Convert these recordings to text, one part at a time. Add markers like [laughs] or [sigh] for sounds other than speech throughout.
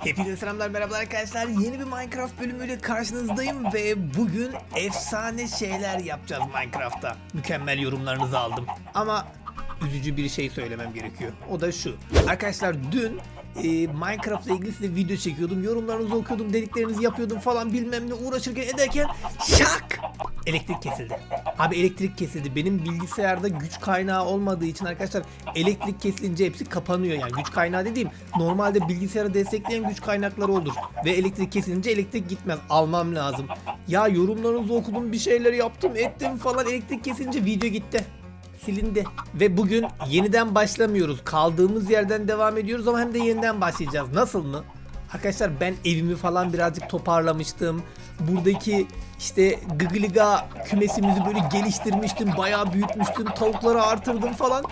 Hepinize selamlar merhabalar arkadaşlar. Yeni bir Minecraft bölümüyle karşınızdayım ve bugün efsane şeyler yapacağız Minecraft'ta. Mükemmel yorumlarınızı aldım. Ama üzücü bir şey söylemem gerekiyor. O da şu. Arkadaşlar dün e, Minecraft'la ilgili size video çekiyordum. Yorumlarınızı okuyordum, dediklerinizi yapıyordum falan bilmem ne uğraşırken ederken şak! Elektrik kesildi. Abi elektrik kesildi. Benim bilgisayarda güç kaynağı olmadığı için arkadaşlar elektrik kesilince hepsi kapanıyor. Yani güç kaynağı dediğim normalde bilgisayarı destekleyen güç kaynakları olur. Ve elektrik kesilince elektrik gitmez. Almam lazım. Ya yorumlarınızı okudum bir şeyler yaptım ettim falan elektrik kesilince video gitti silindi. Ve bugün yeniden başlamıyoruz. Kaldığımız yerden devam ediyoruz ama hem de yeniden başlayacağız. Nasıl mı? Arkadaşlar ben evimi falan birazcık toparlamıştım. Buradaki işte gıgılıga kümesimizi böyle geliştirmiştim. Bayağı büyütmüştüm. Tavukları artırdım falan.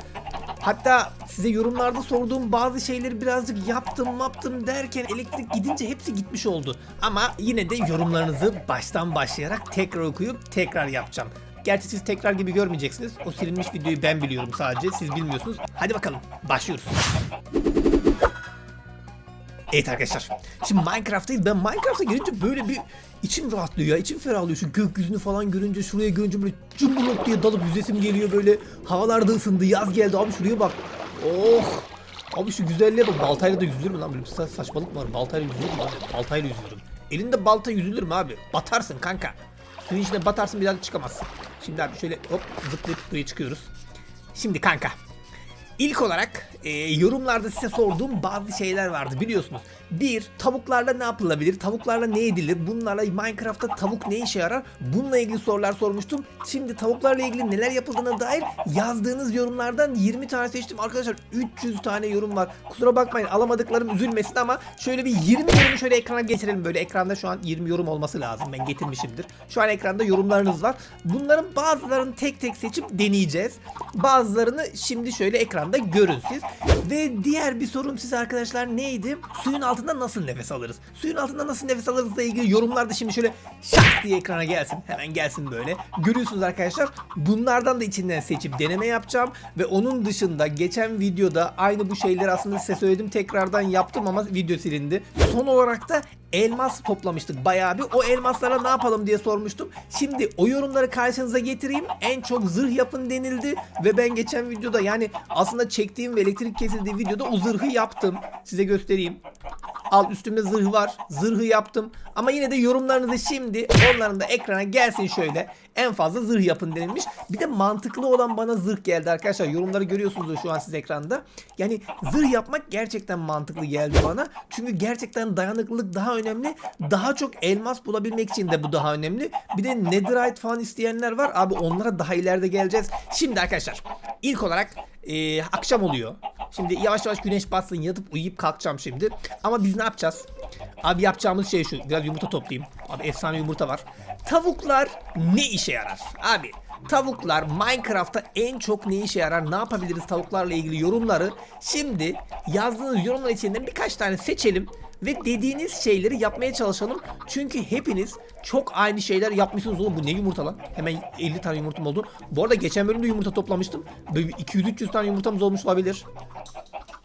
Hatta size yorumlarda sorduğum bazı şeyleri birazcık yaptım yaptım derken elektrik gidince hepsi gitmiş oldu. Ama yine de yorumlarınızı baştan başlayarak tekrar okuyup tekrar yapacağım. Gerçi siz tekrar gibi görmeyeceksiniz. O silinmiş videoyu ben biliyorum sadece. Siz bilmiyorsunuz. Hadi bakalım. Başlıyoruz. Evet arkadaşlar. Şimdi Minecraft'tayız. Ben Minecraft'a gelince böyle bir içim rahatlıyor ya. içim ferahlıyor. Şu gökyüzünü falan görünce şuraya görünce böyle cımbılok diye dalıp yüzesim geliyor böyle. Havalar da ısındı. Yaz geldi abi şuraya bak. Oh. Abi şu güzelliğe bak. Baltayla da yüzülür mü lan? Böyle bir sa- saçmalık var? Baltayla yüzülür mü abi? Baltayla yüzülürüm. Elinde balta yüzülür mü abi? Batarsın kanka. Suyun içine batarsın bir daha da çıkamazsın. Şimdi abi şöyle hop zıplayıp buraya çıkıyoruz. Şimdi kanka. İlk olarak e, yorumlarda size sorduğum bazı şeyler vardı biliyorsunuz. Bir, tavuklarla ne yapılabilir? Tavuklarla ne edilir? Bunlarla Minecraft'ta tavuk ne işe yarar? Bununla ilgili sorular sormuştum. Şimdi tavuklarla ilgili neler yapıldığına dair yazdığınız yorumlardan 20 tane seçtim. Arkadaşlar 300 tane yorum var. Kusura bakmayın alamadıklarım üzülmesin ama şöyle bir 20 yorumu şöyle ekrana getirelim. Böyle ekranda şu an 20 yorum olması lazım. Ben getirmişimdir. Şu an ekranda yorumlarınız var. Bunların bazılarını tek tek seçip deneyeceğiz. Bazılarını şimdi şöyle ekranda görün siz. Ve diğer bir sorum size arkadaşlar neydi? Suyun altında nasıl nefes alırız? Suyun altında nasıl nefes alırızla ilgili yorumlarda şimdi şöyle şak diye ekrana gelsin. Hemen gelsin böyle. Görüyorsunuz arkadaşlar. Bunlardan da içinden seçip deneme yapacağım. Ve onun dışında geçen videoda aynı bu şeyleri aslında size söyledim. Tekrardan yaptım ama video silindi. Son olarak da elmas toplamıştık bayağı bir. O elmaslara ne yapalım diye sormuştum. Şimdi o yorumları karşınıza getireyim. En çok zırh yapın denildi ve ben geçen videoda yani aslında çektiğim ve elektrik kesildiği videoda o zırhı yaptım. Size göstereyim. Al üstümde zırh var. Zırhı yaptım. Ama yine de yorumlarınızı şimdi onların da ekrana gelsin şöyle. En fazla zırh yapın denilmiş. Bir de mantıklı olan bana zırh geldi arkadaşlar. Yorumları görüyorsunuz şu an siz ekranda. Yani zırh yapmak gerçekten mantıklı geldi bana. Çünkü gerçekten dayanıklılık daha önemli. Daha çok elmas bulabilmek için de bu daha önemli. Bir de netherite falan isteyenler var. Abi onlara daha ileride geleceğiz. Şimdi arkadaşlar ilk olarak e, akşam oluyor. Şimdi yavaş yavaş güneş batsın yatıp uyuyup kalkacağım şimdi. Ama biz ne yapacağız? Abi yapacağımız şey şu. Biraz yumurta toplayayım. Abi efsane yumurta var. Tavuklar ne işe yarar? Abi tavuklar Minecraft'ta en çok ne işe yarar? Ne yapabiliriz tavuklarla ilgili yorumları? Şimdi yazdığınız yorumlar içinden birkaç tane seçelim ve dediğiniz şeyleri yapmaya çalışalım. Çünkü hepiniz çok aynı şeyler yapmışsınız oğlum. Bu ne yumurta lan? Hemen 50 tane yumurtam oldu. Bu arada geçen bölümde yumurta toplamıştım. Böyle 200-300 tane yumurtamız olmuş olabilir.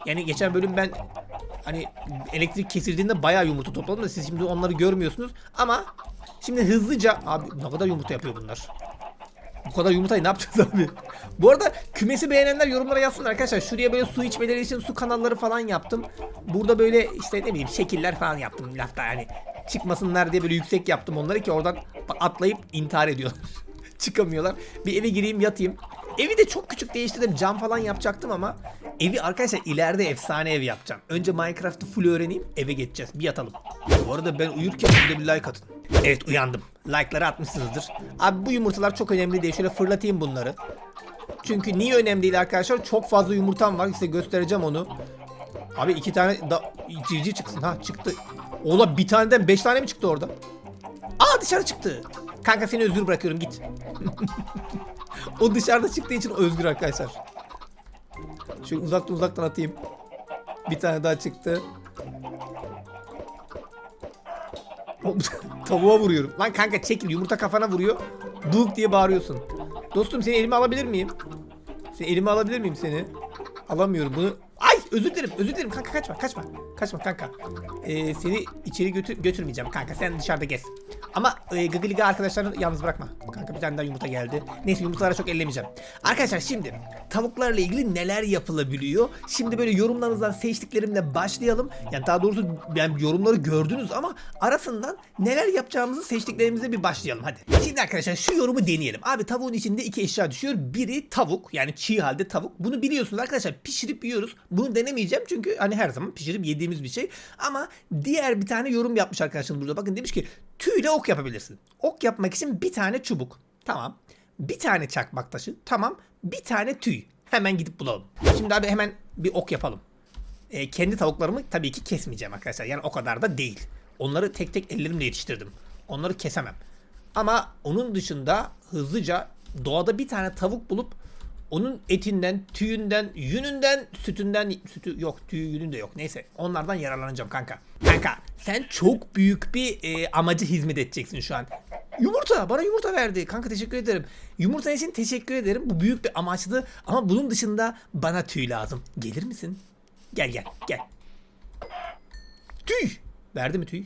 Yani geçen bölüm ben hani elektrik kesildiğinde bayağı yumurta topladım da siz şimdi onları görmüyorsunuz. Ama şimdi hızlıca abi ne kadar yumurta yapıyor bunlar. Bu kadar yumurtayı ne yapacağız abi? Bu arada kümesi beğenenler yorumlara yazsın arkadaşlar. Şuraya böyle su içmeleri için su kanalları falan yaptım. Burada böyle işte ne bileyim şekiller falan yaptım lafta yani. Çıkmasınlar diye böyle yüksek yaptım onları ki oradan atlayıp intihar ediyorlar. [laughs] Çıkamıyorlar. Bir eve gireyim yatayım. Evi de çok küçük değiştirdim. Cam falan yapacaktım ama evi arkadaşlar ileride efsane ev yapacağım. Önce Minecraft'ı full öğreneyim eve geçeceğiz. Bir yatalım. Bu arada ben uyurken bir bir like atın. Evet uyandım. Like'ları atmışsınızdır. Abi bu yumurtalar çok önemli değil. Şöyle fırlatayım bunları. Çünkü niye önemli değil arkadaşlar? Çok fazla yumurtam var. Size göstereceğim onu. Abi iki tane da civciv çıksın. Ha çıktı. Ola bir taneden beş tane mi çıktı orada? Aa dışarı çıktı. Kanka seni özgür bırakıyorum git. [laughs] o dışarıda çıktığı için özgür arkadaşlar. Şöyle uzaktan uzaktan atayım. Bir tane daha çıktı. [laughs] Tavuğa vuruyorum. Lan kanka çekil yumurta kafana vuruyor. Duk diye bağırıyorsun. Dostum seni elime alabilir miyim? Seni elime alabilir miyim seni? Alamıyorum bunu. Ay özür dilerim özür dilerim kanka kaçma kaçma. Kaçma kanka. Ee, seni içeri götür götürmeyeceğim kanka. Sen dışarıda gez. Ama e, Gıgıliga arkadaşlarını yalnız bırakma. Kanka bir tane daha yumurta geldi. Neyse yumurtalara çok ellemeyeceğim. Arkadaşlar şimdi tavuklarla ilgili neler yapılabiliyor? Şimdi böyle yorumlarınızdan seçtiklerimle başlayalım. Yani daha doğrusu yani yorumları gördünüz ama arasından neler yapacağımızı seçtiklerimizle bir başlayalım hadi. Şimdi arkadaşlar şu yorumu deneyelim. Abi tavuğun içinde iki eşya düşüyor. Biri tavuk yani çiğ halde tavuk. Bunu biliyorsunuz arkadaşlar pişirip yiyoruz. Bunu denemeyeceğim çünkü hani her zaman pişirip yediğimiz bir şey. Ama diğer bir tane yorum yapmış arkadaşım burada. Bakın demiş ki tüyle ok yapabilirsin. Ok yapmak için bir tane çubuk. Tamam. Bir tane çakmak taşı. Tamam. Bir tane tüy. Hemen gidip bulalım. Şimdi abi hemen bir ok yapalım. E, kendi tavuklarımı tabii ki kesmeyeceğim arkadaşlar. Yani o kadar da değil. Onları tek tek ellerimle yetiştirdim. Onları kesemem. Ama onun dışında hızlıca doğada bir tane tavuk bulup onun etinden, tüyünden, yününden, sütünden, sütü yok, tüyü yünün de yok. Neyse onlardan yararlanacağım kanka. Kanka sen çok büyük bir e, amacı hizmet edeceksin şu an. Yumurta bana yumurta verdi. Kanka teşekkür ederim. Yumurta için teşekkür ederim. Bu büyük bir amaçtı ama bunun dışında bana tüy lazım. Gelir misin? Gel gel gel. Tüy. Verdi mi tüy?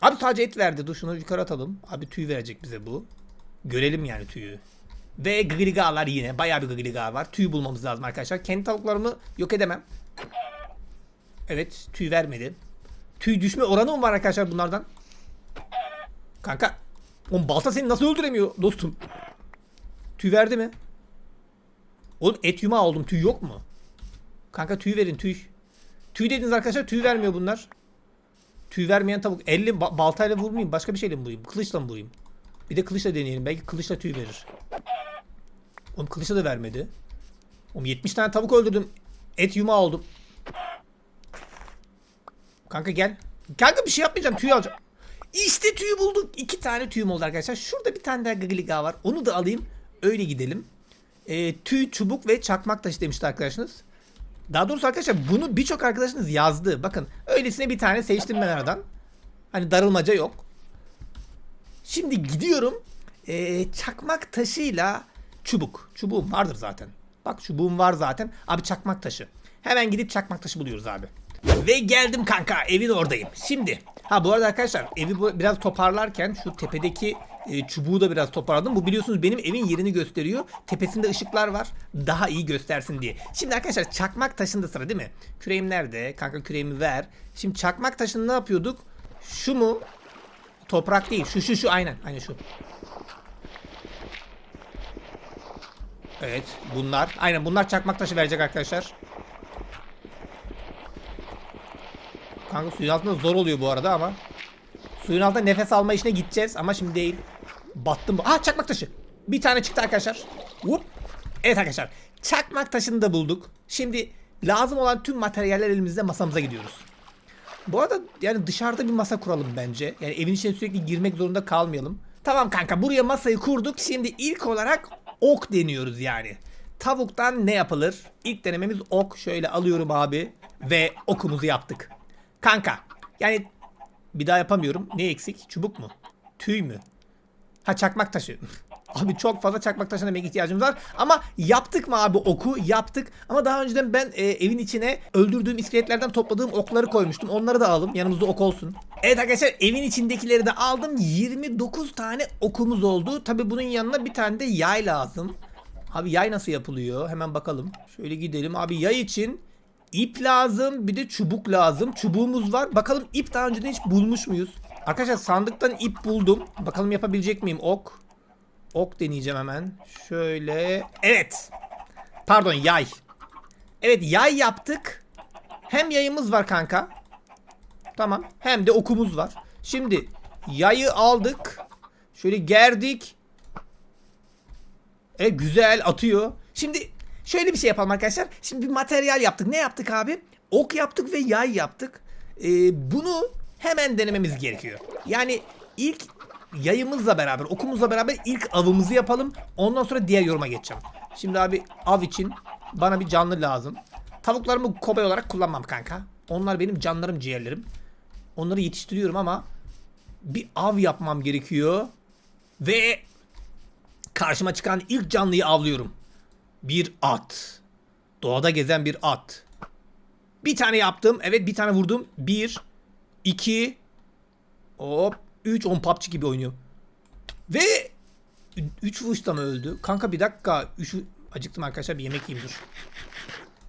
Abi sadece et verdi. Dur şunu yukarı atalım. Abi tüy verecek bize bu. Görelim yani tüyü. Ve gıgıligalar yine. Bayağı bir gıgıliga var. Tüy bulmamız lazım arkadaşlar. Kendi tavuklarımı yok edemem. Evet tüy vermedi. Tüy düşme oranı mı var arkadaşlar bunlardan? Kanka. Oğlum balta seni nasıl öldüremiyor dostum? Tüy verdi mi? Oğlum et yumağı oldum. Tüy yok mu? Kanka tüy verin tüy. Tüy dediniz arkadaşlar tüy vermiyor bunlar. Tüy vermeyen tavuk. Elle ba- baltayla vurmayayım. Başka bir şeyle mi vurayım? Kılıçla mı vurayım? Bir de kılıçla deneyelim. Belki kılıçla tüy verir. Oğlum kılıçla da vermedi. Oğlum 70 tane tavuk öldürdüm. Et yumağı oldum. Kanka gel. Kanka bir şey yapmayacağım. Tüy alacağım. İşte tüyü bulduk. İki tane tüyüm oldu arkadaşlar. Şurada bir tane daha gıgıliga var. Onu da alayım. Öyle gidelim. Ee, tüy, çubuk ve çakmak taşı demişti arkadaşınız. Daha doğrusu arkadaşlar bunu birçok arkadaşınız yazdı. Bakın öylesine bir tane seçtim ben aradan. Hani darılmaca yok. Şimdi gidiyorum. Ee, çakmak taşıyla çubuk. Çubuğum vardır zaten. Bak çubuğum var zaten. Abi çakmak taşı. Hemen gidip çakmak taşı buluyoruz abi. Ve geldim kanka evin oradayım. Şimdi ha bu arada arkadaşlar evi biraz toparlarken şu tepedeki e, çubuğu da biraz toparladım. Bu biliyorsunuz benim evin yerini gösteriyor. Tepesinde ışıklar var. Daha iyi göstersin diye. Şimdi arkadaşlar çakmak taşında sıra değil mi? Küreğim nerede? Kanka küreğimi ver. Şimdi çakmak taşını ne yapıyorduk? Şu mu? Toprak değil. Şu şu şu aynen. Aynen şu. Evet bunlar. Aynen bunlar çakmak taşı verecek arkadaşlar. Kanka suyun altında zor oluyor bu arada ama. Suyun altında nefes alma işine gideceğiz ama şimdi değil. Battım. Ah çakmak taşı. Bir tane çıktı arkadaşlar. Whoop. Evet arkadaşlar. Çakmak taşını da bulduk. Şimdi lazım olan tüm materyaller elimizde masamıza gidiyoruz. Bu arada yani dışarıda bir masa kuralım bence. Yani evin içine sürekli girmek zorunda kalmayalım. Tamam kanka buraya masayı kurduk. Şimdi ilk olarak ok deniyoruz yani. Tavuktan ne yapılır? İlk denememiz ok. Şöyle alıyorum abi. Ve okumuzu yaptık. Kanka yani bir daha yapamıyorum. Ne eksik? Çubuk mu? Tüy mü? Ha çakmak taşı. [laughs] Abi çok fazla çakmak taşına demek ihtiyacımız var. Ama yaptık mı abi oku? Yaptık. Ama daha önceden ben e, evin içine öldürdüğüm iskeletlerden topladığım okları koymuştum. Onları da alalım. Yanımızda ok olsun. Evet arkadaşlar evin içindekileri de aldım. 29 tane okumuz oldu. Tabi bunun yanına bir tane de yay lazım. Abi yay nasıl yapılıyor? Hemen bakalım. Şöyle gidelim. Abi yay için ip lazım. Bir de çubuk lazım. Çubuğumuz var. Bakalım ip daha önceden hiç bulmuş muyuz? Arkadaşlar sandıktan ip buldum. Bakalım yapabilecek miyim ok? Ok deneyeceğim hemen. Şöyle. Evet. Pardon yay. Evet yay yaptık. Hem yayımız var kanka. Tamam. Hem de okumuz var. Şimdi yayı aldık. Şöyle gerdik. E güzel atıyor. Şimdi şöyle bir şey yapalım arkadaşlar. Şimdi bir materyal yaptık. Ne yaptık abi? Ok yaptık ve yay yaptık. E, bunu hemen denememiz gerekiyor. Yani ilk yayımızla beraber, okumuzla beraber ilk avımızı yapalım. Ondan sonra diğer yoruma geçeceğim. Şimdi abi av için bana bir canlı lazım. Tavuklarımı kobay olarak kullanmam kanka. Onlar benim canlarım, ciğerlerim. Onları yetiştiriyorum ama bir av yapmam gerekiyor. Ve karşıma çıkan ilk canlıyı avlıyorum. Bir at. Doğada gezen bir at. Bir tane yaptım. Evet bir tane vurdum. Bir, iki, hop, üç. On PUBG gibi oynuyor. Ve 3 vuruşta mı öldü? Kanka bir dakika. Üç, acıktım arkadaşlar bir yemek yiyeyim dur.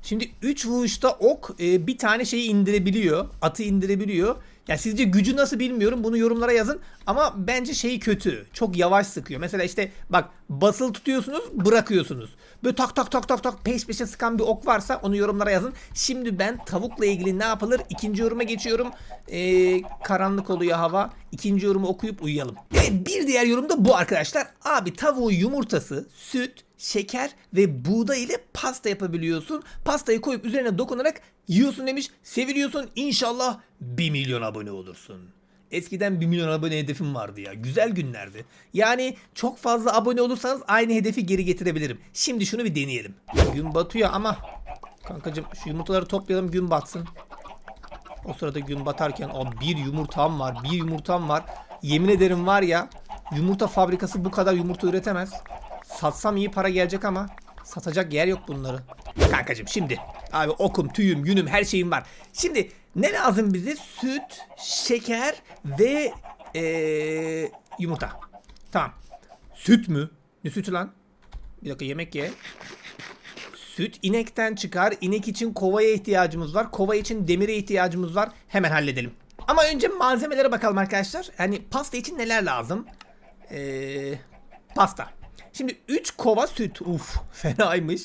Şimdi 3 vuruşta ok e, bir tane şeyi indirebiliyor. Atı indirebiliyor. Ya sizce gücü nasıl bilmiyorum. Bunu yorumlara yazın. Ama bence şeyi kötü. Çok yavaş sıkıyor. Mesela işte bak basılı tutuyorsunuz bırakıyorsunuz. Böyle tak tak tak tak tak peş peşe sıkan bir ok varsa onu yorumlara yazın. Şimdi ben tavukla ilgili ne yapılır? İkinci yoruma geçiyorum. Ee, karanlık oluyor hava. İkinci yorumu okuyup uyuyalım. Evet bir diğer yorum da bu arkadaşlar. Abi tavuğun yumurtası, süt, şeker ve buğday ile pasta yapabiliyorsun. Pastayı koyup üzerine dokunarak yiyorsun demiş. Seviliyorsun inşallah 1 milyon abone olursun. Eskiden 1 milyon abone hedefim vardı ya. Güzel günlerdi. Yani çok fazla abone olursanız aynı hedefi geri getirebilirim. Şimdi şunu bir deneyelim. Gün batıyor ama kankacım şu yumurtaları toplayalım gün batsın. O sırada gün batarken o bir yumurtam var, bir yumurtam var. Yemin ederim var ya yumurta fabrikası bu kadar yumurta üretemez. Satsam iyi para gelecek ama satacak yer yok bunları. Kankacım şimdi abi okum, tüyüm, yünüm her şeyim var. Şimdi ne lazım bize? Süt, şeker ve ee, yumurta. Tamam. Süt mü? Ne sütü lan? Bir dakika yemek ye. Süt inekten çıkar. İnek için kovaya ihtiyacımız var. Kova için demire ihtiyacımız var. Hemen halledelim. Ama önce malzemelere bakalım arkadaşlar. Yani pasta için neler lazım? Ee, pasta. Şimdi 3 kova süt. Uf [laughs] fenaymış.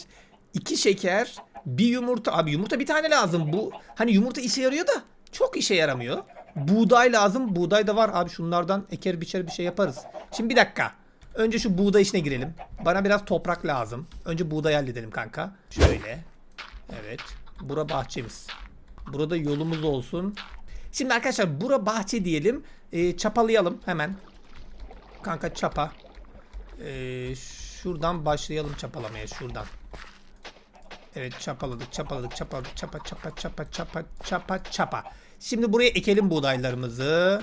2 şeker. Bir yumurta. Abi yumurta bir tane lazım. Bu hani yumurta işe yarıyor da çok işe yaramıyor. Buğday lazım. Buğday da var. Abi şunlardan eker biçer bir şey yaparız. Şimdi bir dakika. Önce şu buğday işine girelim. Bana biraz toprak lazım. Önce buğday halledelim kanka. Şöyle. Evet. Bura bahçemiz. Burada yolumuz olsun. Şimdi arkadaşlar bura bahçe diyelim. Ee, çapalayalım hemen. Kanka çapa. Ee, şuradan başlayalım çapalamaya şuradan. Evet çapaladık çapaladık çapaladık çapa çapa çapa çapa çapa çapa. Şimdi buraya ekelim buğdaylarımızı.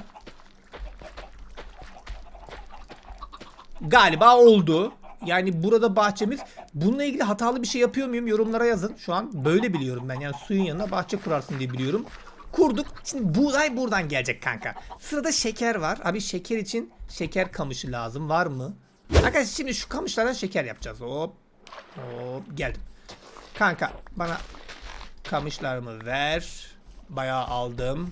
Galiba oldu. Yani burada bahçemiz. Bununla ilgili hatalı bir şey yapıyor muyum? Yorumlara yazın. Şu an böyle biliyorum ben. Yani suyun yanına bahçe kurarsın diye biliyorum. Kurduk. Şimdi buğday buradan gelecek kanka. Sırada şeker var. Abi şeker için şeker kamışı lazım. Var mı? Arkadaşlar şimdi şu kamışlardan şeker yapacağız. Hop. Hop geldim. Kanka bana kamışlarımı ver. Bayağı aldım.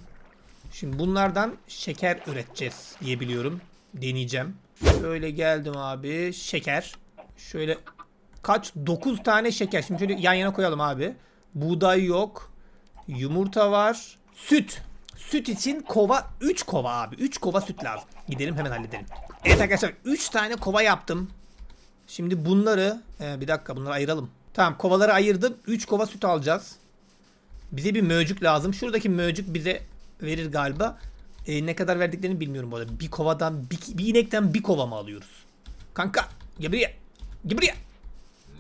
Şimdi bunlardan şeker üreteceğiz diye biliyorum. Deneyeceğim. Şöyle geldim abi. Şeker. Şöyle kaç? 9 tane şeker. Şimdi şöyle yan yana koyalım abi. Buğday yok. Yumurta var. Süt. Süt için kova 3 kova abi. 3 kova süt lazım. Gidelim hemen halledelim. Evet arkadaşlar 3 tane kova yaptım. Şimdi bunları e, bir dakika bunları ayıralım. Tamam kovaları ayırdım. 3 kova süt alacağız. Bize bir möcük lazım. Şuradaki möcük bize verir galiba. E, ne kadar verdiklerini bilmiyorum bu arada. Bir kovadan, bir, bir inekten bir kova mı alıyoruz? Kanka, gel buraya. Gel buraya.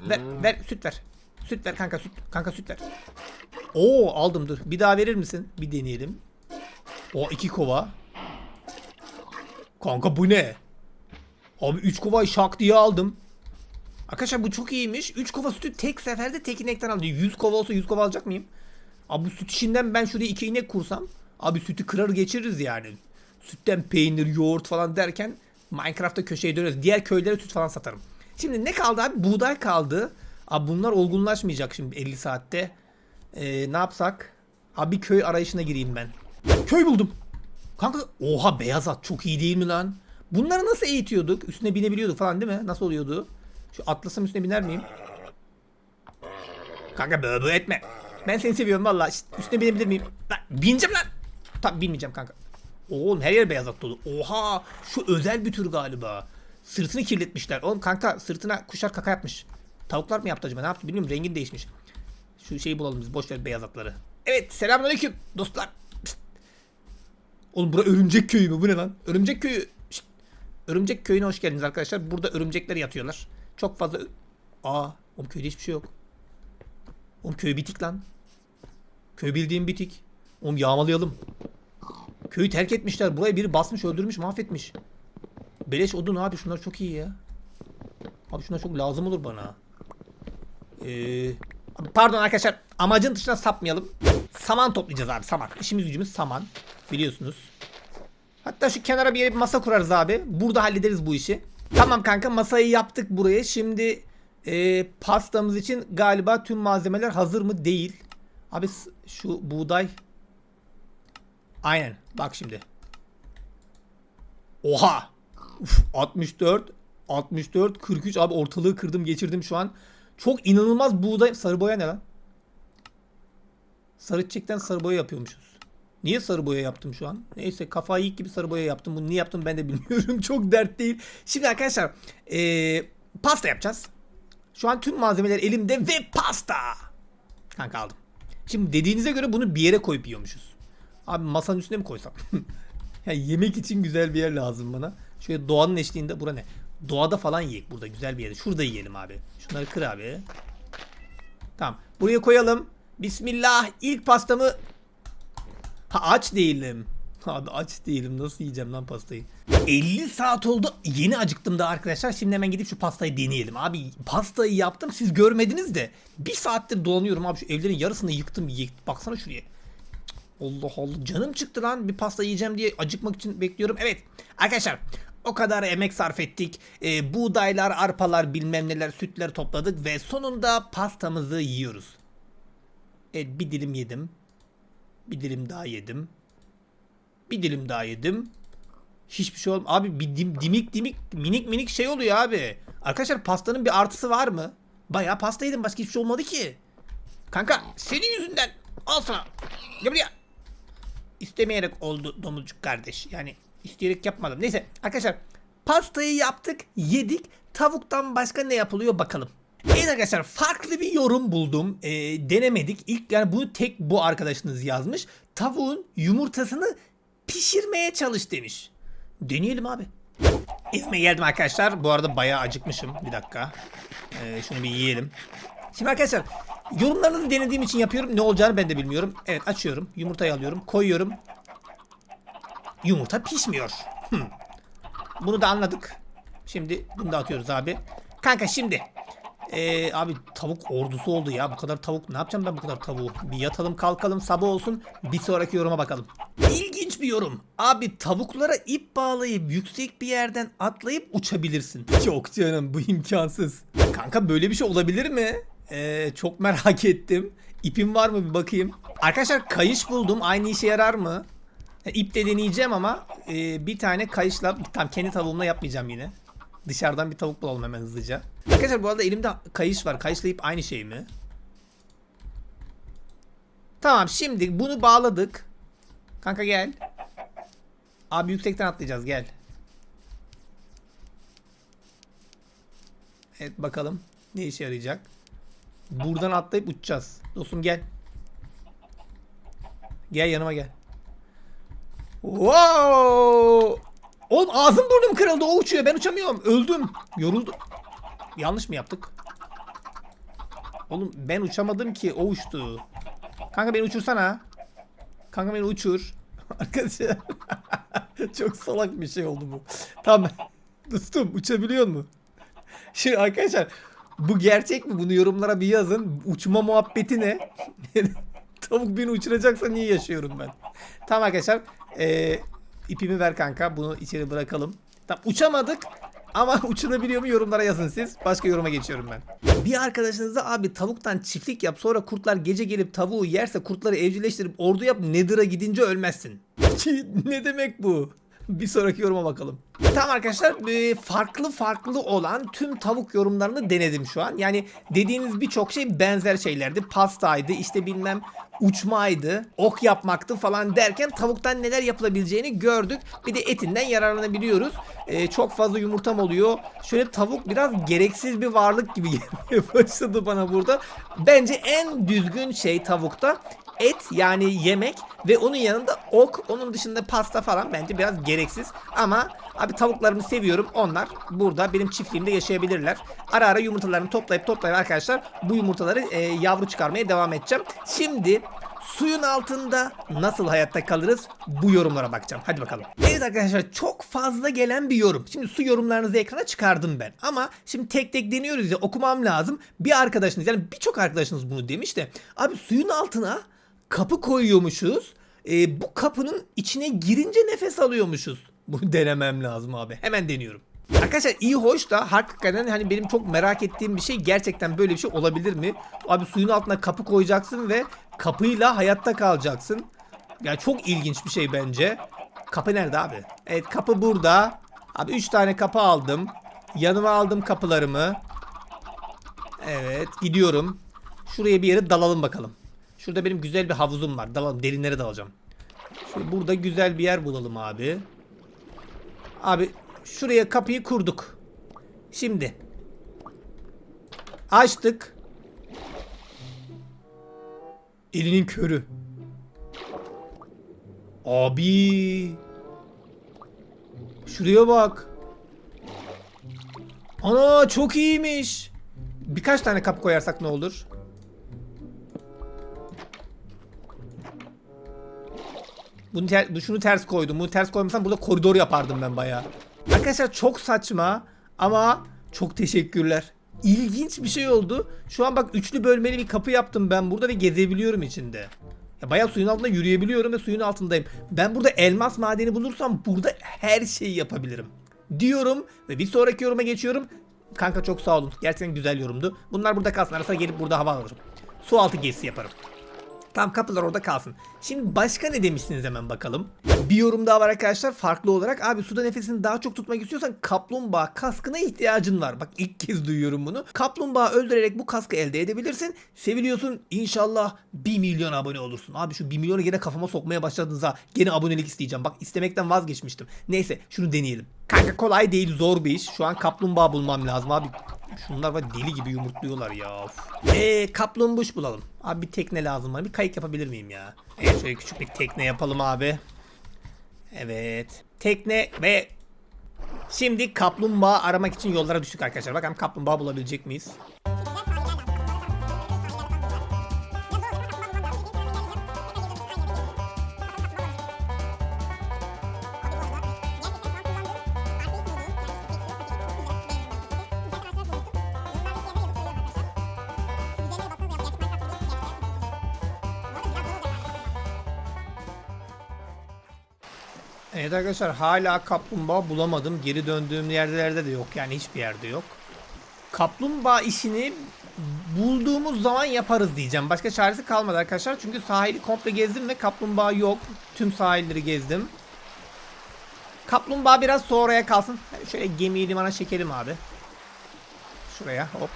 Ver, ver, süt ver. Süt ver kanka, süt. Kanka süt ver. Oo aldım dur. Bir daha verir misin? Bir deneyelim. O iki kova. Kanka bu ne? Abi 3 kovayı şak diye aldım. Arkadaşlar bu çok iyiymiş. 3 kova sütü tek seferde tek inekten aldım. 100 kova olsa 100 kova alacak mıyım? Abi bu süt işinden ben şuraya 2 inek kursam. Abi sütü kırar geçiririz yani. Sütten peynir, yoğurt falan derken Minecraft'ta köşeye döneriz. Diğer köylere süt falan satarım. Şimdi ne kaldı abi? Buğday kaldı. Abi bunlar olgunlaşmayacak şimdi 50 saatte. Ee, ne yapsak? Abi köy arayışına gireyim ben. Köy buldum. Kanka oha beyaz at çok iyi değil mi lan? Bunları nasıl eğitiyorduk? Üstüne binebiliyorduk falan değil mi? Nasıl oluyordu? Şu atlasım üstüne biner miyim? Kanka bö bö etme. Ben seni seviyorum valla. Üstüne binebilir miyim? Lan bineceğim lan. Tamam binmeyeceğim kanka. Oğlum her yer beyaz at dolu. Oha şu özel bir tür galiba. Sırtını kirletmişler. Oğlum kanka sırtına kuşlar kaka yapmış. Tavuklar mı yaptı acaba? Ne yaptı bilmiyorum. Rengin değişmiş. Şu şeyi bulalım biz. Boş ver beyaz atları. Evet selamünaleyküm dostlar. Pişt. Oğlum bura örümcek köyü mü? Bu ne lan? Örümcek köyü. Şşt. Örümcek köyüne hoş geldiniz arkadaşlar. Burada örümcekler yatıyorlar. Çok fazla... Aa, oğlum köyde hiçbir şey yok. Oğlum köy bitik lan. Köy bildiğim bitik. Oğlum yağmalayalım. Köyü terk etmişler. Buraya biri basmış, öldürmüş, mahvetmiş. Beleş odun abi şunlar çok iyi ya. Abi şunlar çok lazım olur bana. Ee, pardon arkadaşlar amacın dışına sapmayalım. saman toplayacağız abi saman. İşimiz gücümüz saman. Biliyorsunuz. Hatta şu kenara bir yere bir masa kurarız abi. Burada hallederiz bu işi. Tamam kanka masayı yaptık buraya. Şimdi e, pastamız için galiba tüm malzemeler hazır mı? Değil. Abi şu buğday. Aynen. Bak şimdi. Oha. Uf, 64. 64. 43. Abi ortalığı kırdım geçirdim şu an. Çok inanılmaz buğday. Sarı boya ne lan? Sarı çiçekten sarı boya yapıyormuşuz. Niye sarı boya yaptım şu an? Neyse kafayı yiyik gibi sarı boya yaptım. Bunu niye yaptım ben de [laughs] bilmiyorum. Çok dert değil. Şimdi arkadaşlar eee, pasta yapacağız. Şu an tüm malzemeler elimde ve pasta. Kanka aldım. Şimdi dediğinize göre bunu bir yere koyup yiyormuşuz. Abi masanın üstüne mi koysam? [laughs] ya yemek için güzel bir yer lazım bana. Şöyle doğanın eşliğinde bura ne? Doğada falan yiyek burada güzel bir yerde. Şurada yiyelim abi. Şunları kır abi. Tamam. Buraya koyalım. Bismillah. İlk pastamı Ha aç değilim. Abi aç değilim. Nasıl yiyeceğim lan pastayı? 50 saat oldu. Yeni acıktım da arkadaşlar. Şimdi hemen gidip şu pastayı deneyelim. Abi pastayı yaptım. Siz görmediniz de. Bir saattir dolanıyorum abi. Şu evlerin yarısını yıktım. Yık- Baksana şuraya. Allah Allah. Canım çıktı lan. Bir pasta yiyeceğim diye acıkmak için bekliyorum. Evet. Arkadaşlar o kadar emek sarf ettik. Ee, buğdaylar, arpalar, bilmem neler, sütler topladık ve sonunda pastamızı yiyoruz. Evet bir dilim yedim. Bir dilim daha yedim. Bir dilim daha yedim. Hiçbir şey olmadı. Abi bir dim, dimik dimik minik minik şey oluyor abi. Arkadaşlar pastanın bir artısı var mı? Bayağı pasta yedim başka hiçbir şey olmadı ki. Kanka senin yüzünden al sana. Gel buraya. İstemeyerek oldu domuzcuk kardeş. Yani isteyerek yapmadım. Neyse arkadaşlar pastayı yaptık yedik. Tavuktan başka ne yapılıyor bakalım. Evet arkadaşlar farklı bir yorum buldum. Ee, denemedik. İlk yani bunu tek bu arkadaşınız yazmış. Tavuğun yumurtasını pişirmeye çalış demiş. Deneyelim abi. Evime geldim arkadaşlar. Bu arada bayağı acıkmışım. Bir dakika. Ee, şunu bir yiyelim. Şimdi arkadaşlar yorumlarınızı denediğim için yapıyorum. Ne olacağını ben de bilmiyorum. Evet açıyorum. Yumurtayı alıyorum. Koyuyorum. Yumurta pişmiyor. Hmm. Bunu da anladık. Şimdi bunu da atıyoruz abi. Kanka şimdi. Ee, abi tavuk ordusu oldu ya. Bu kadar tavuk. Ne yapacağım ben bu kadar tavuğu? Bir yatalım kalkalım sabah olsun. Bir sonraki yoruma bakalım. İlginç bir yorum. Abi tavuklara ip bağlayıp yüksek bir yerden atlayıp uçabilirsin. Yok canım bu imkansız. Kanka böyle bir şey olabilir mi? Ee, çok merak ettim. İpim var mı bir bakayım. Arkadaşlar kayış buldum. Aynı işe yarar mı? E, İp de deneyeceğim ama e, bir tane kayışla tam kendi tavuğumla yapmayacağım yine. Dışarıdan bir tavuk bulalım hemen hızlıca. Arkadaşlar bu arada elimde kayış var. Kayışla ip aynı şey mi? Tamam şimdi bunu bağladık. Kanka gel. Abi yüksekten atlayacağız gel. Evet bakalım ne işe yarayacak. Buradan atlayıp uçacağız. Dostum gel. Gel yanıma gel. Wow! Oğlum ağzım burnum kırıldı. O uçuyor. Ben uçamıyorum. Öldüm. Yoruldum. Yanlış mı yaptık? Oğlum ben uçamadım ki. O uçtu. Kanka beni uçursana. Kanka beni uçur. [laughs] Arkadaşlar. [laughs] Çok salak bir şey oldu bu. Tamam. Dostum uçabiliyor mu? [laughs] Şimdi arkadaşlar bu gerçek mi? Bunu yorumlara bir yazın. Uçma muhabbeti ne? Tavuk beni uçuracaksa niye yaşıyorum ben? Tamam arkadaşlar. Ee, ipimi ver kanka. Bunu içeri bırakalım. Tamam uçamadık. Ama [laughs] uçurabiliyor mu yorumlara yazın siz. Başka yoruma geçiyorum ben. Bir arkadaşınıza abi tavuktan çiftlik yap sonra kurtlar gece gelip tavuğu yerse kurtları evcilleştirip ordu yap Nether'a gidince ölmezsin. [laughs] Ne demek bu? Bir sonraki yoruma bakalım. Tamam arkadaşlar e, farklı farklı olan tüm tavuk yorumlarını denedim şu an. Yani dediğiniz birçok şey benzer şeylerdi. Pastaydı işte bilmem uçmaydı, ok yapmaktı falan derken tavuktan neler yapılabileceğini gördük. Bir de etinden yararlanabiliyoruz. E, çok fazla yumurtam oluyor. Şöyle tavuk biraz gereksiz bir varlık gibi [laughs] gelmeye başladı bana burada. Bence en düzgün şey tavukta et yani yemek ve onun yanında ok onun dışında pasta falan bence biraz gereksiz. Ama abi tavuklarımı seviyorum. Onlar burada benim çiftliğimde yaşayabilirler. Ara ara yumurtalarını toplayıp toplayıp arkadaşlar bu yumurtaları e, yavru çıkarmaya devam edeceğim. Şimdi suyun altında nasıl hayatta kalırız? Bu yorumlara bakacağım. Hadi bakalım. Evet arkadaşlar çok fazla gelen bir yorum. Şimdi su yorumlarınızı ekrana çıkardım ben. Ama şimdi tek tek deniyoruz ya okumam lazım. Bir arkadaşınız yani birçok arkadaşınız bunu demiş de abi suyun altına kapı koyuyormuşuz. E, bu kapının içine girince nefes alıyormuşuz. Bunu [laughs] denemem lazım abi. Hemen deniyorum. Arkadaşlar iyi hoş da hakikaten hani benim çok merak ettiğim bir şey gerçekten böyle bir şey olabilir mi? Abi suyun altına kapı koyacaksın ve kapıyla hayatta kalacaksın. Yani çok ilginç bir şey bence. Kapı nerede abi? Evet kapı burada. Abi 3 tane kapı aldım. Yanıma aldım kapılarımı. Evet gidiyorum. Şuraya bir yere dalalım bakalım. Şurada benim güzel bir havuzum var. Dalalım derinlere dalacağım. Şöyle burada güzel bir yer bulalım abi. Abi şuraya kapıyı kurduk. Şimdi. Açtık. Elinin körü. Abi. Şuraya bak. Ana çok iyiymiş. Birkaç tane kapı koyarsak ne olur? Bunu ter, şunu ters koydum. Bunu ters koymasam burada koridor yapardım ben bayağı. Arkadaşlar çok saçma ama çok teşekkürler. İlginç bir şey oldu. Şu an bak üçlü bölmeli bir kapı yaptım ben burada ve gezebiliyorum içinde. Ya bayağı suyun altında yürüyebiliyorum ve suyun altındayım. Ben burada elmas madeni bulursam burada her şeyi yapabilirim. Diyorum ve bir sonraki yoruma geçiyorum. Kanka çok sağ olun. Gerçekten güzel yorumdu. Bunlar burada kalsın. Arasına gelip burada hava alırım. Su altı gezisi yaparım. Tam kapılar orada kalsın. Şimdi başka ne demişsiniz hemen bakalım. Bir yorum daha var arkadaşlar farklı olarak. Abi suda nefesini daha çok tutmak istiyorsan kaplumbağa kaskına ihtiyacın var. Bak ilk kez duyuyorum bunu. Kaplumbağa öldürerek bu kaskı elde edebilirsin. Seviliyorsun inşallah 1 milyon abone olursun. Abi şu 1 milyonu gene kafama sokmaya başladınız ha. Gene abonelik isteyeceğim. Bak istemekten vazgeçmiştim. Neyse şunu deneyelim. Kanka kolay değil zor bir iş. Şu an kaplumbağa bulmam lazım abi. Şunlar var deli gibi yumurtluyorlar ya. Eee kaplumbağaş bulalım. Abi bir tekne lazım bana. Bir kayık yapabilir miyim ya? Evet şöyle küçük bir tekne yapalım abi. Evet. Tekne ve şimdi kaplumbağa aramak için yollara düştük arkadaşlar. Bakalım kaplumbağa bulabilecek miyiz? Arkadaşlar hala kaplumbağa bulamadım. Geri döndüğüm yerlerde de yok. Yani hiçbir yerde yok. Kaplumbağa işini bulduğumuz zaman yaparız diyeceğim. Başka çaresi kalmadı arkadaşlar. Çünkü sahili komple gezdim ve kaplumbağa yok. Tüm sahilleri gezdim. Kaplumbağa biraz sonraya kalsın. Şöyle gemiyi limana çekelim abi. Şuraya hop.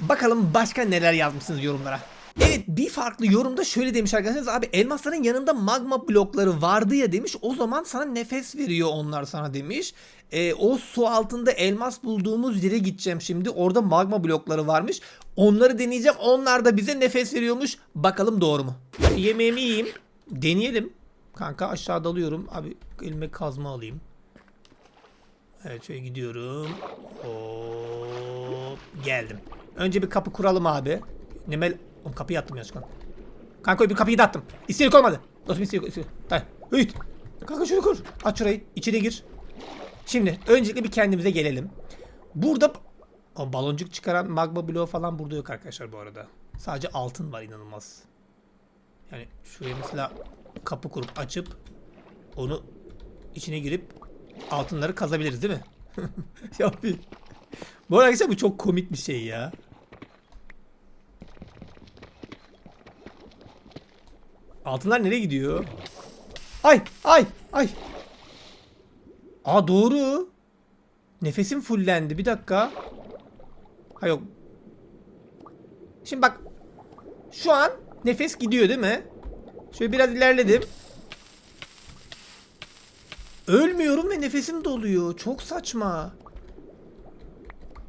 Bakalım başka neler yazmışsınız yorumlara. Evet bir farklı yorumda şöyle demiş arkadaşlar abi elmasların yanında magma blokları vardı ya demiş o zaman sana nefes veriyor onlar sana demiş. Ee, o su altında elmas bulduğumuz yere gideceğim şimdi orada magma blokları varmış onları deneyeceğim onlar da bize nefes veriyormuş bakalım doğru mu? Yemeğimi yiyeyim deneyelim kanka aşağıda alıyorum abi elime kazma alayım. Evet şöyle gidiyorum. Hop geldim. Önce bir kapı kuralım abi. Nemel Oğlum kapıyı attım yanlışlıkla. Kanka bir kapıyı da attım. İstedik olmadı. Dostum istedik. istedik. Tamam. Hüt. Kanka şunu kur. Aç şurayı. İçine gir. Şimdi öncelikle bir kendimize gelelim. Burada o baloncuk çıkaran magma bloğu falan burada yok arkadaşlar bu arada. Sadece altın var inanılmaz. Yani şuraya mesela kapı kurup açıp onu içine girip altınları kazabiliriz değil mi? [laughs] ya bir... Bu arada arkadaşlar bu çok komik bir şey ya. Altınlar nereye gidiyor? Ay ay ay. Aa doğru. Nefesim fullendi. Bir dakika. Ha yok. Şimdi bak. Şu an nefes gidiyor değil mi? Şöyle biraz ilerledim. Ölmüyorum ve nefesim doluyor. Çok saçma.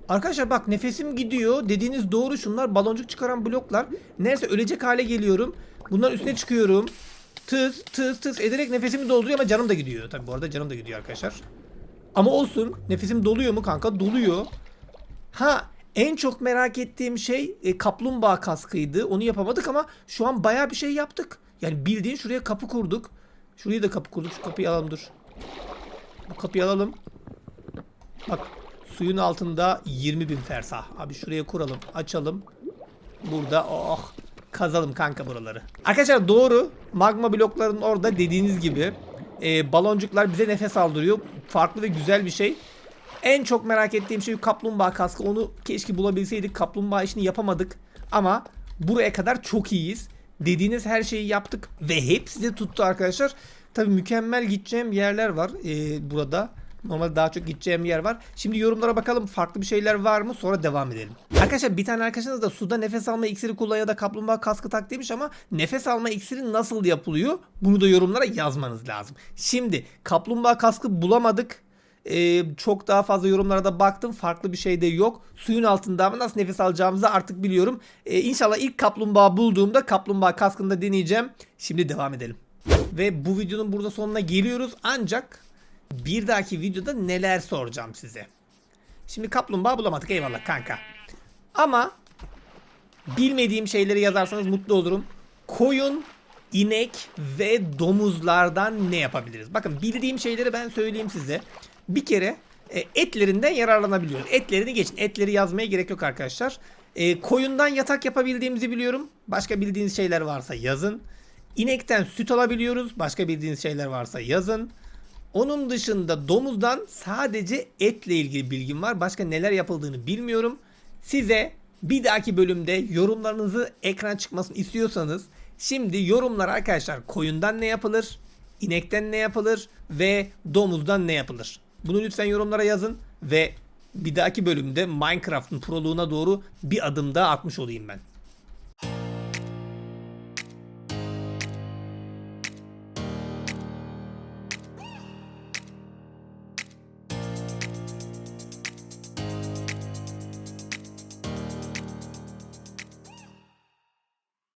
Arkadaşlar bak nefesim gidiyor. Dediğiniz doğru şunlar baloncuk çıkaran bloklar. Neyse ölecek hale geliyorum. Bunların üstüne çıkıyorum. Tıs tıs tıs ederek nefesimi dolduruyor ama canım da gidiyor. Tabi bu arada canım da gidiyor arkadaşlar. Ama olsun. Nefesim doluyor mu kanka? Doluyor. Ha en çok merak ettiğim şey e, kaplumbağa kaskıydı. Onu yapamadık ama şu an baya bir şey yaptık. Yani bildiğin şuraya kapı kurduk. Şuraya da kapı kurduk. Şu kapıyı alalım dur. Bu kapıyı alalım. Bak suyun altında 20 bin fersah. Abi şuraya kuralım. Açalım. Burada oh kazalım kanka buraları. Arkadaşlar doğru. Magma bloklarının orada dediğiniz gibi e, baloncuklar bize nefes aldırıyor. Farklı ve güzel bir şey. En çok merak ettiğim şey kaplumbağa kaskı. Onu keşke bulabilseydik. Kaplumbağa işini yapamadık. Ama buraya kadar çok iyiyiz. Dediğiniz her şeyi yaptık ve hepsi de tuttu arkadaşlar. Tabii mükemmel gideceğim yerler var e, burada. Normalde daha çok gideceğim yer var. Şimdi yorumlara bakalım farklı bir şeyler var mı sonra devam edelim. Arkadaşlar bir tane arkadaşınız da suda nefes alma iksiri kullan ya da kaplumbağa kaskı tak demiş ama nefes alma iksiri nasıl yapılıyor? Bunu da yorumlara yazmanız lazım. Şimdi kaplumbağa kaskı bulamadık. Ee, çok daha fazla yorumlara da baktım. Farklı bir şey de yok. Suyun altında ama nasıl nefes alacağımızı artık biliyorum. Ee, inşallah ilk kaplumbağa bulduğumda kaplumbağa kaskını da deneyeceğim. Şimdi devam edelim. Ve bu videonun burada sonuna geliyoruz. Ancak bir dahaki videoda neler soracağım size. Şimdi kaplumbağa bulamadık eyvallah kanka. Ama bilmediğim şeyleri yazarsanız mutlu olurum. Koyun, inek ve domuzlardan ne yapabiliriz? Bakın bildiğim şeyleri ben söyleyeyim size. Bir kere e, etlerinden yararlanabiliyoruz. Etlerini geçin. Etleri yazmaya gerek yok arkadaşlar. E, koyundan yatak yapabildiğimizi biliyorum. Başka bildiğiniz şeyler varsa yazın. İnekten süt alabiliyoruz. Başka bildiğiniz şeyler varsa yazın. Onun dışında domuzdan sadece etle ilgili bilgim var. Başka neler yapıldığını bilmiyorum. Size bir dahaki bölümde yorumlarınızı ekran çıkmasını istiyorsanız şimdi yorumlar arkadaşlar koyundan ne yapılır, inekten ne yapılır ve domuzdan ne yapılır? Bunu lütfen yorumlara yazın ve bir dahaki bölümde Minecraft'ın proluğuna doğru bir adım daha atmış olayım ben.